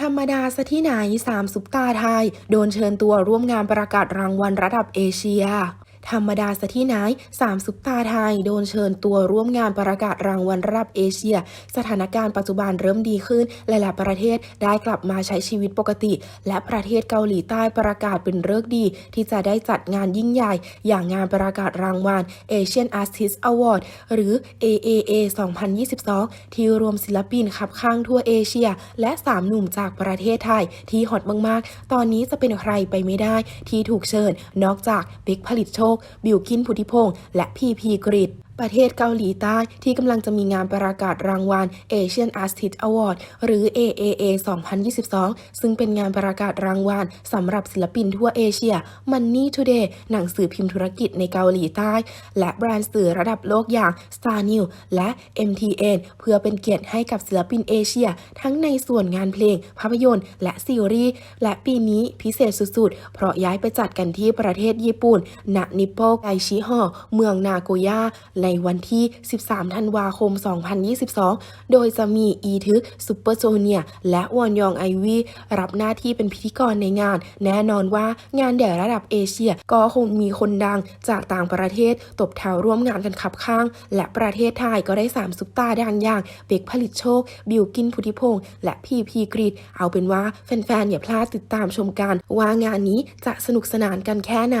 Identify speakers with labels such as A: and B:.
A: ธรรมดาซะที่ไหนสามซุปตาไทย โดนเชิญตัวร่วมงานประกาศรางวัลระดับเอเชีย ธรรมดาซะที่ไหนสามซุปตาไทย โดนเชิญตัวร่วมงานประกาศรางวัลระดับเอเชีย สถานการณ์ปัจจุบันเริ่มดีขึ้น หลาย ๆ ประเทศได้กลับมาใช้ชีวิตปกติ และประเทศเกาหลีใต้ประกาศเป็นเลิกดี ที่จะได้จัดงานยิ่งใหญ่ อย่างงานประกาศรางวัล Asian Artist Award หรือ AAA 2022 ที่รวมศิลปินขับข้างทั่วเอเชีย และ 3 หนุ่มจากประเทศไทย ที่ฮอตมาก ๆ ตอนนี้จะเป็นใครไปไม่ได้ที่ถูกเชิญ นอกจากเบกผลิตโชคบิวกินพุทธิพงศ์และพีพีกริดประเทศเกาหลีใต้ที่กำลังจะมีงานประกาศรางวัล Asian Artist Award หรือ AAA 2022 ซึ่งเป็นงานประกาศรางวัลสำหรับศิลปินทั่วเอเชีย Money Today หนังสือพิมพ์ธุรกิจในเกาหลีใต้ และแบรนด์สื่อระดับโลกอย่าง Star News และ MTN เพื่อเป็นเกียรติให้กับศิลปินเอเชีย ทั้งในส่วนงานเพลง ภาพยนตร์ และซีรีส์และปีนี้พิเศษสุดๆ เพราะย้ายไปจัดกันที่ประเทศญี่ปุ่นณนิปโปไกชิฮอเมืองนาโกย่าในวันที่ 13 ธันวาคม 2022 โดยจะมีอีทึกซุปเปอร์โจเนียและวอนยองไอวีรับหน้าที่เป็นพิธีกรในงาน แน่นอนว่างานใหญ่ระดับเอเชียก็คงมีคนดังจากต่างประเทศตบแถวร่วมงานกันขับข้าง และประเทศไทยก็ได้ 3 ซุปตาดังอย่างเบกผลิตโชค บิวกินพุทธิพงษ์และพีพีกรีดเอาเป็นว่าแฟนๆอย่าพลาดติดตามชมกันว่างานนี้จะสนุกสนานกันแค่ไหน